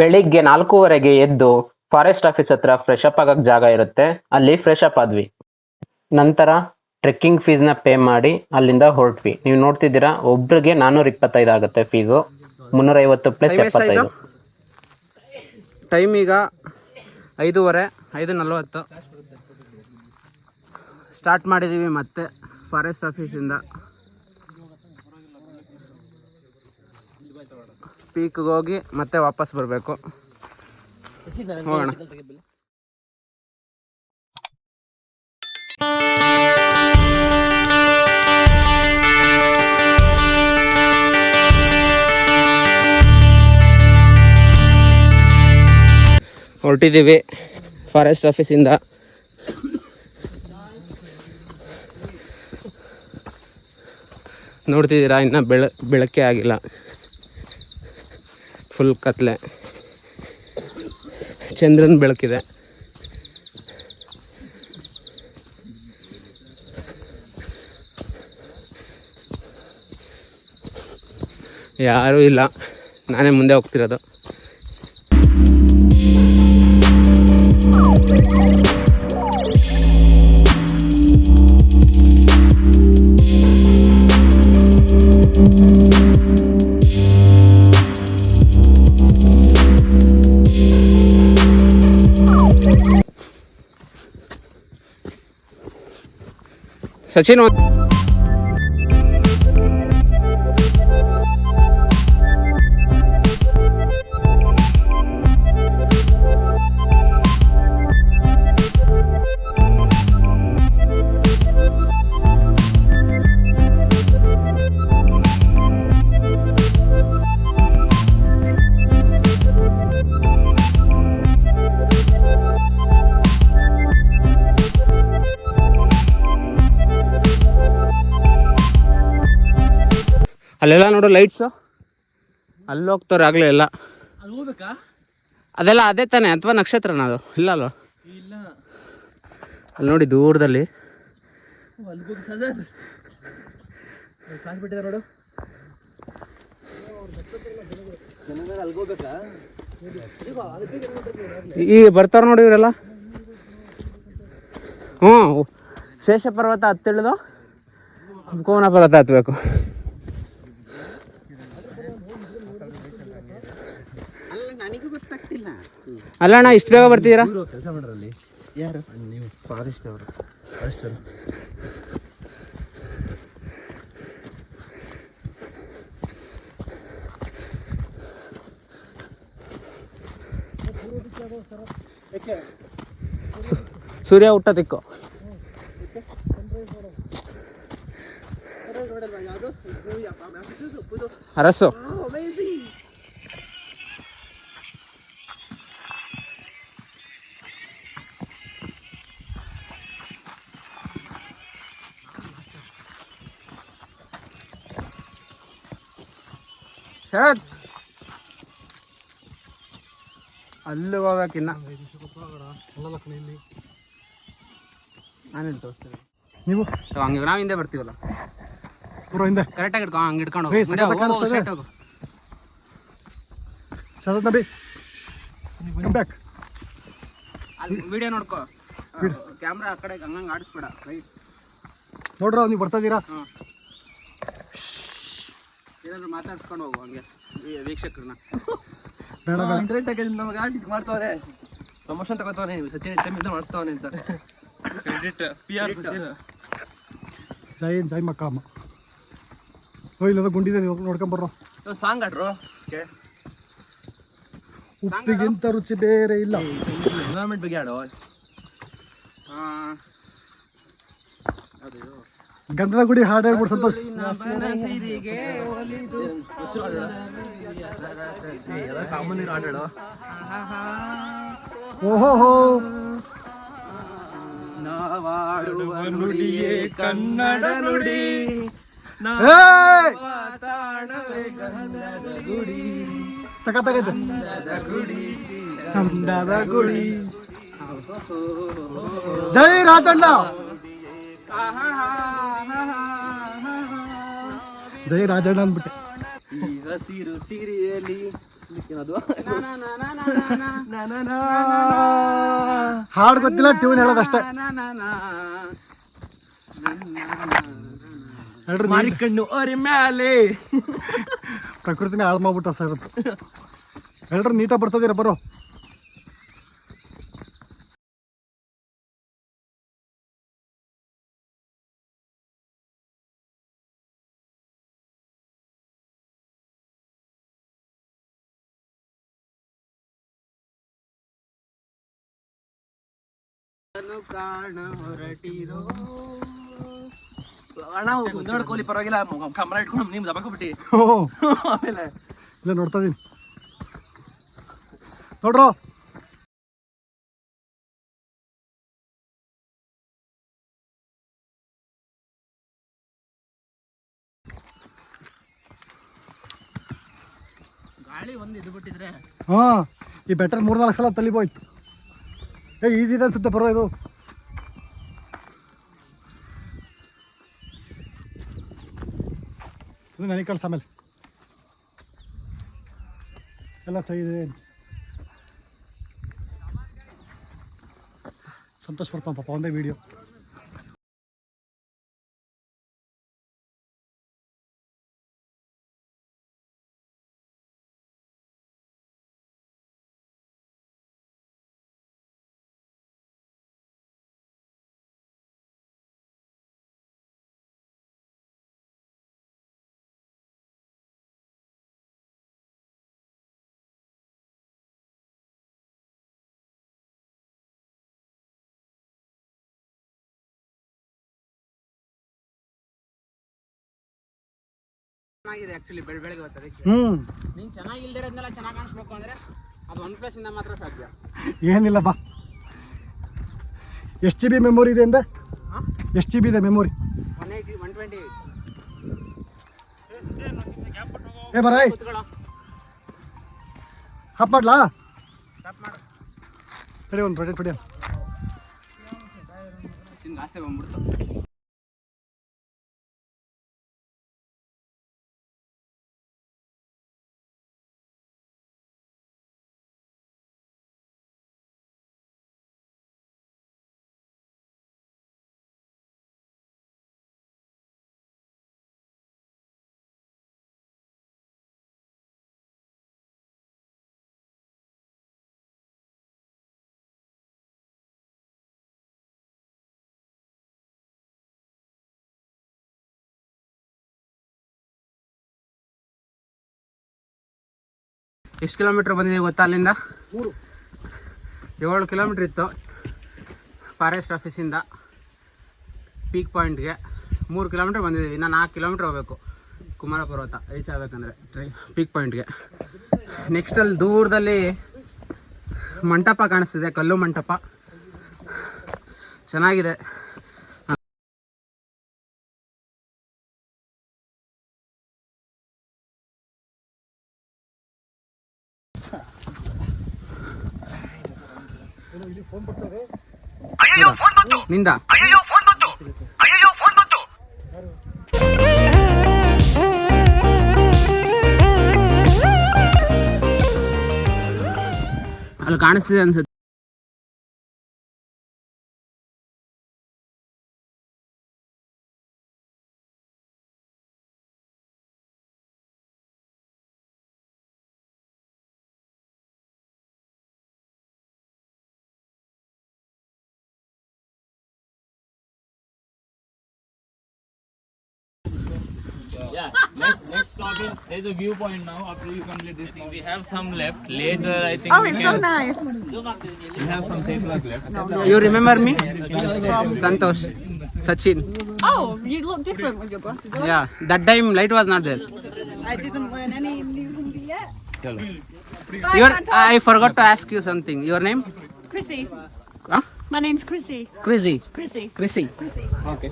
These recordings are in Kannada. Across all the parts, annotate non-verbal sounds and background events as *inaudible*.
ಬೆಳಿಗ್ಗೆ ನಾಲ್ಕೂವರೆಗೆ ಎದ್ದು ಫಾರೆಸ್ಟ್ ಆಫೀಸ್ ಹತ್ರ ಫ್ರೆಶ್ ಅಪ್ ಆಗಕ್ಕೆ ಜಾಗ ಇರುತ್ತೆ. ಅಲ್ಲಿ ಫ್ರೆಶ್ ಅಪ್ ಆದ್ವಿ. ನಂತರ ಟ್ರೆಕ್ಕಿಂಗ್ ಫೀಸ್ನ ಪೇ ಮಾಡಿ ಅಲ್ಲಿಂದ ಹೊರಟ್ವಿ. ನೀವು ನೋಡ್ತಿದ್ದೀರಾ ಒಬ್ರಿಗೆ ನಾನೂರ ಇಪ್ಪತ್ತೈದು ಆಗುತ್ತೆ ಫೀಸು ಮುನ್ನೂರ ಐವತ್ತು ಪ್ಲಸ್? ಎಪ್ಪತ್ತೈದು. ಟೈಮ್ ಈಗ ಐದೂವರೆ ಐದು ನಲ್ವತ್ತು. ಸ್ಟಾರ್ಟ್ ಮಾಡಿದ್ದೀವಿ ಮತ್ತೆ ಫಾರೆಸ್ಟ್ ಆಫೀಸಿಂದ ಪೀಕ್ಗೆ ಹೋಗಿ ಮತ್ತೆ ವಾಪಸ್ ಬರಬೇಕು. ಹೊರಟಿದ್ದೀವಿ ಫಾರೆಸ್ಟ್ ಆಫೀಸಿಂದ ನೋಡ್ತಿದ್ದೀರಾ ಇನ್ನು ಬೆಳ ಬೆಳಕೆ ಆಗಿಲ್ಲ. ಫುಲ್ ಕತ್ಲೆ. ಚಂದ್ರನ ಬೆಳಕಿದೆ. ಯಾರೂ ಇಲ್ಲ. ನಾನೇ ಮುಂದೆ ಹೋಗ್ತಿರೋದು. ಸಚಿನ್ ಅಲ್ಲೆಲ್ಲ ನೋಡು ಲೈಟ್ಸು ಅಲ್ಲಿ ಹೋಗ್ತಾರೆ ಆಗಲೇ ಎಲ್ಲ. ಅದೆಲ್ಲ ಅದೇ ತಾನೆ ಅಥವಾ ನಕ್ಷತ್ರನ ಅದು. ಇಲ್ಲ ಅಲ್ವಾ? ಇಲ್ಲ. ಅಲ್ಲಿ ನೋಡಿ ದೂರದಲ್ಲಿ. ಅಲ್ಲಿ ಬರ್ತಾರ ನೋಡು. ಬರ್ತಾರೆ ಇವರೆಲ್ಲ. ಹ್ಞೂ ಶೇಷ ಪರ್ವತ ಹತ್ತಿಳಿದು ಕೋನ ಪರ್ವತ ಹತ್ಬೇಕು. ಅಲ್ಲ ಅಣ್ಣ ಇಷ್ಟು ಬೇಗ ಬರ್ತಿದ್ದೀರಾ? ಕೆಲಸ ಮಾಡ್ರಲ್ಲಿ. ಯಾರು? ನೀವು ಫಾರೆಸ್ಟ್ ಅವರು. ಫಾರೆಸ್ಟ್ ಅವರು. ಸೂರ್ಯ ಹುಟ್ಟ ತಿಕ್ಕು ಅರಸು. ಶರತ್ ಅಲ್ಲಿ ಹೋಗ್ಬೇಕಿನ್ನ ನಾನೆಲ್ಲಿ ತೋರಿಸ್ತೀನಿ. ನೀವು? ಹಂಗೆ ನಾವು ಹಿಂದೆ ಬರ್ತೀವಲ್ಲ. ಪೂರ ಹಿಂದೆ. ಕರೆಕ್ಟಾಗಿ ಇಟ್ಕೊ ಹಂಗೆ ಇಟ್ಕೊಂಡು ಹೋಗಿ. ಶರತ್ ನಬಿ. ಕಮ್ ಬ್ಯಾಕ್ ಅಲ್ಲಿ ವಿಡಿಯೋ ನೋಡ್ಕೋ. ಕ್ಯಾಮ್ರಾ ಆ ಕಡೆ ಹಂಗಂಗೆ ಆಡಿಸ್ಬೇಡ. ರೈಟ್ ನೋಡ್ರ ನೀವು ಬರ್ತಾ ಇದ್ದೀರಾ? ಹಾಂ. ಏನಾದ್ರು ಮಾತಾಡ್ಸ್ಕೊಂಡು ಹೋಗು ಹಂಗೆ ವೀಕ್ಷಕರನ್ನ. ಇಂಟರ್ನೆಟ್ ಆಗಿ ನಮಗೆ ಇದು ಮಾಡ್ತಾವನೆ ಪ್ರಮೋಷನ್ ತಗೋತಾವನೆ ಸಚಿನ್ ಟೈಮಿಂದ ಮಾಡಿಸ್ತಾವನೆ ಅಂತ. Credit P R Sachin. ಜೈ ಜೈ ಮಕ್ಕಳಮ್ಮ ಓ ಇಲ್ಲದ ಗುಂಡಿದೆ ನೋಡ್ಕೊಂಬರ್ರೋ ಸಾಂಗ್ ಆಡ್ರು ಉಪ್ಪಿಗಿಂತ ರುಚಿ ಬೇರೆ ಇಲ್ಲ. ಎನ್ವೈರನ್ಮೆಂಟ್ ಬಗ್ಗೆ ಆಡೋ ಗಂಧದ ಗುಡಿ ಹಾಡು ಹೇಳ್ಬಿಡು ಸಂತೋಷ್. ಓಹೋಹೋ ನಾವಾಡುವ ನುಡಿಯೇ ಕನ್ನಡ ನುಡಿ! ತಾಣವೇ ಗಂಧದ ಗುಡಿ. ಸಖತ್ತಾಗೈತೆ ಗಂಧದ ಗುಡಿ. ಜೈ ರಾಜಣ್ಣ. ಜೈ ರಾಜಣ್ಣ ಅಂದ್ಬಿಟ್ಟೆ. ಈ ಹಸಿರು ಸಿರಿಯಲಿ ಅದು *laughs* ಹಾಡು ಗೊತ್ತಿಲ್ಲ ಟ್ಯೂನ್ ಹೇಳೋದಷ್ಟೇ. ಹೇಳ್ರಿ ಮಾರಿ ಕಣ್ಣು ಅರೆ ಮ್ಯಾಲೆ. ಪ್ರಕೃತಿನೇ ಹಾಳು ಮಾಡ್ಬಿಟ್ಟ ಸರ್ ಎಲ್ರು ಹೇಳ್ರಿ ನೀಟಾಗಿ ಬರ್ತದಿರ ಬರೋ. ಕಾಣ ಹೊರಟಿರೋ ಅಣ್ಣ ಮುಂದೆ ನೋಡ್ಕೊಳ್ಳಿ ಪರವಾಗಿಲ್ಲ ಕಮಲ ಇಟ್ಕೊಂಡು ನೀವು ದಬಾಕೊಬಿಟ್ಟಿ. ಓ. *laughs* ಆಮೇಲೆ. ಇಲ್ಲ ನೋಡ್ತಾ ಇದೀನಿ. ನೋಡ್ರೋ. ಗಾಳಿ ಒಂದು ಇದು ಬಿಟ್ಟಿದ್ರೆ. ಹಾಂ ಈ ಬೆಟರ್ ಮೂರ್ನಾಲ್ಕು ಸಲ ತಲಿಬೋಯ್ತು ಏ ಈಸಿ ಇದೆ ಅನ್ಸುತ್ತೆ ಬರೋ ಇದು. ಇದು ನನಗೆ ಕಳ್ಸ ಆಮೇಲೆ. ಎಲ್ಲ ಚೆನ್ನಾಗಿದೆ ಸಂತೋಷ ಪಡ್ತಾವ ಪಾಪ ಒಂದೇ ವಿಡಿಯೋ ಚೆನ್ನಾಗಿದೆ ಆಕ್ಚುಲಿ ಬೆಳ ಬೆಳಗ್ಗೆ ಹೊತ್ತು ಅದಕ್ಕೆ. ಹ್ಞೂ ನೀನು ಚೆನ್ನಾಗಿಲ್ದಿರೋದ್ನೆಲ್ಲ ಚೆನ್ನಾಗಿ ಕಾಣಿಸ್ಬೇಕು ಅಂದ್ರೆ ಅದು ಒನ್ ಪ್ಲಸ್ ಇಂದ ಮಾತ್ರ ಸಾಧ್ಯ. ಏನಿಲ್ಲ ಬಾ. ಎಷ್ಟು ಜಿ ಬಿ ಮೆಮೊರಿ ಇದೆ ಅಂದೆ? ಎಷ್ಟು ಜಿ ಬಿ ಇದೆ memory one eighty one twenty ಏ ಬರಾಯ್ ಹಾಪ್ ಮಾಡ್ಲಾ? ಸ್ಟಾಪ್ ಮಾಡು. ತಡಿ ಒಂದು ರೊಟೇಟ್ ಪಡಿ ಆಸೆ ಬಂದ್ಬಿಡ್ತು. ಎಷ್ಟು ಕಿಲೋಮೀಟ್ರ್ ಬಂದಿದೆ ಗೊತ್ತಾ ಅಲ್ಲಿಂದ? ಏಳು ಕಿಲೋಮೀಟ್ರ್ ಇತ್ತು. ಫಾರೆಸ್ಟ್ ಆಫೀಸಿಂದ ಪೀಕ್ ಪಾಯಿಂಟ್ಗೆ ಮೂರು ಕಿಲೋಮೀಟ್ರ್ ಬಂದಿದ್ದೀವಿ. ಇನ್ನು ನಾಲ್ಕು ಕಿಲೋಮೀಟ್ರ್ ಹೋಗಬೇಕು. ಕುಮಾರ ಪರ್ವತ ರೀಚ್ ಆಗಬೇಕಂದ್ರೆ ಟ್ರೈ ಪೀಕ್ ಪಾಯಿಂಟ್ಗೆ ನೆಕ್ಸ್ಟ್ ಅಲ್ಲಿ ದೂರದಲ್ಲಿ ಮಂಟಪ ಕಾಣಿಸ್ತಿದೆ ಕಲ್ಲು ಮಂಟಪ. ಚೆನ್ನಾಗಿದೆ ಇಲ್ಲಿ ಫೋನ್ ಬರ್ತಾರೆ ನಿಂದ. ಅಲ್ಲಿ ಕಾಣಿಸ್ತಿದೆ ಅನ್ಸುತ್ತೆ. Yeah. *laughs* Next, next stop in. There's a viewpoint now. After you complete this, we have some left. Later, I think. Oh, it's so nice. We have some tables left. You remember me? Santosh. Sachin. Oh, you look different with your glasses. on. Yeah. That time light was not there. I didn't learn any new Hindi yet. Bye, Your I forgot to ask you something. Your name? Chrissy. Huh? My name's Chrissy. Chrissy. Chrissy. Chrissy. Okay.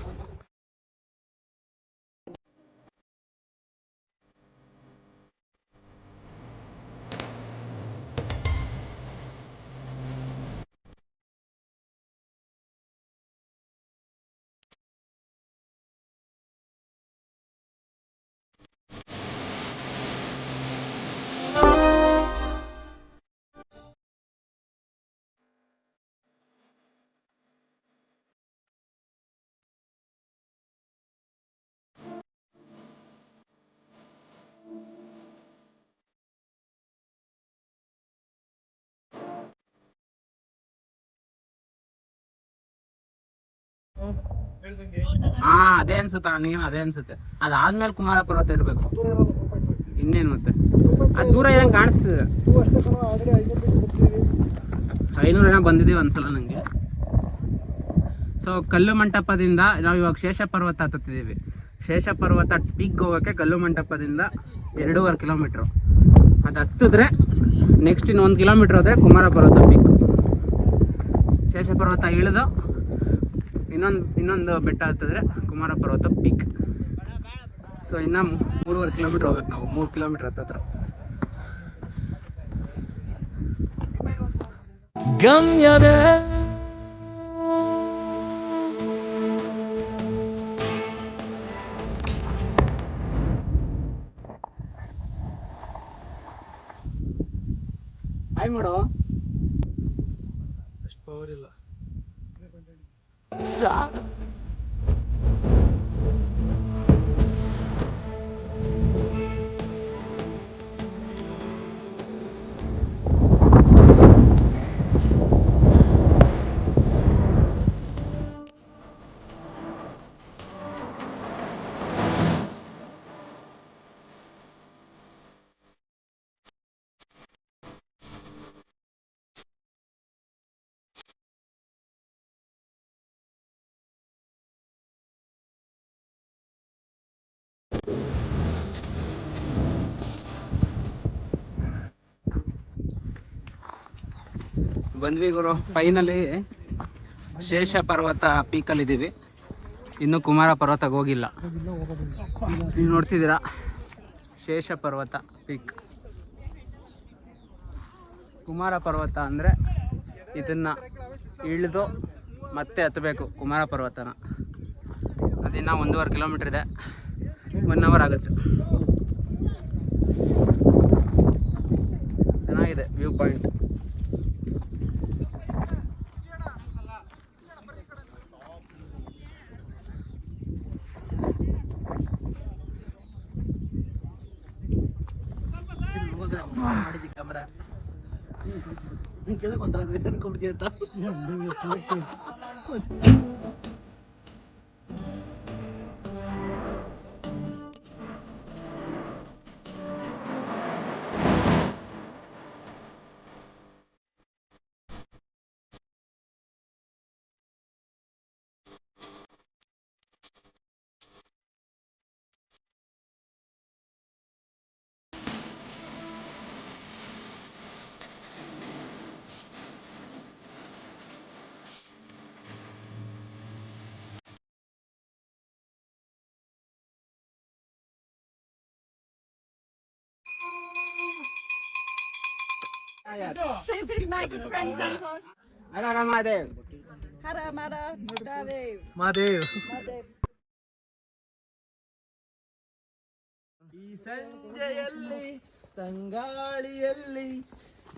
ಹಾ ಅದೇ ಅನ್ಸುತ್ತ, ನೀನು ಅದೇ ಅನ್ಸುತ್ತೆ. ಅದಾದ್ಮೇಲೆ ಕುಮಾರ ಪರ್ವತ ಇರ್ಬೇಕು. ಇನ್ನೇನು ಮತ್ತೆ? ಅದು ದೂರ ಏನಂಗೆ ಕಾಣಿಸ್ತಿದೆ. ಐನೂರು ಜನ ಬಂದಿದ್ದೀವಿ ಒಂದ್ಸಲ ನಂಗೆ. ಸೊ ಕಲ್ಲು ಮಂಟಪದಿಂದ ನಾವು ಇವಾಗ ಶೇಷ ಪರ್ವತ ಹತ್ತುತ್ತಿದ್ದೀವಿ. ಶೇಷ ಪರ್ವತ ಪೀಕ್ ಹೋಗೋಕ್ಕೆ ಕಲ್ಲು ಮಂಟಪದಿಂದ ಎರಡೂವರೆ ಕಿಲೋಮೀಟ್ರು ಅದು ಹತ್ತಿದ್ರೆ ನೆಕ್ಸ್ಟ್ ಇನ್ನು ಒಂದು ಕಿಲೋಮೀಟ್ರ್ ಹೋದರೆ ಕುಮಾರ ಪರ್ವತ ಪೀಕ್ ಶೇಷ ಪರ್ವತ ಇಳಿದು ಇನ್ನೊಂದು ಇನ್ನೊಂದು ಬೆಟ್ಟ ಹತ್ತಿದ್ರೆ ಕುಮಾರ ಪರ್ವತ ಪೀಕ್ ಸೊ ಇನ್ನು ಮೂರುವರೆ ಕಿಲೋಮೀಟ್ರ್ ಹೋಗ್ಬೇಕು ನಾವು. ಮೂರು ಕಿಲೋಮೀಟ್ರ್ ಹತ್ತತ್ರ. ಗಮ್ಯವೇ ಪವರ್ ಮಾಡು 是啊。ಬಂದ್ವಿ ಗುರು. ಫೈನಲಿ ಶೇಷ ಪರ್ವತ ಪೀಕಲ್ಲಿ ಇದ್ದೀವಿ ಇನ್ನು ಕುಮಾರ ಪರ್ವತಕ್ಕೆ ಹೋಗಿಲ್ಲ. ನೀವು ನೋಡ್ತಿದ್ದೀರಾ? ಶೇಷ ಪರ್ವತ ಪೀಕ್ ಕುಮಾರ ಪರ್ವತ ಅಂದರೆ ಇದನ್ನು ಇಳಿದು ಮತ್ತೆ ಹತ್ತಬೇಕು ಕುಮಾರ ಪರ್ವತನ. ಅದಿನ್ನ ಒಂದೂವರೆ ಕಿಲೋಮೀಟ್ರ್ ಇದೆ. ಒನ್ ಅವರ್ ಆಗುತ್ತೆ. ಚೆನ್ನಾಗಿದೆ view point где-то. *laughs* is my good friend Santosh. Mahadev Hara Mara David. Madev ಈ ಸಂಜೆಯಲ್ಲಿ ತಂಗಾಳಿಯಲ್ಲಿ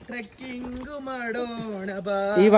ಟ್ರೆಕ್ಕಿಂಗ್ ಮಾಡೋಣ ಬಾ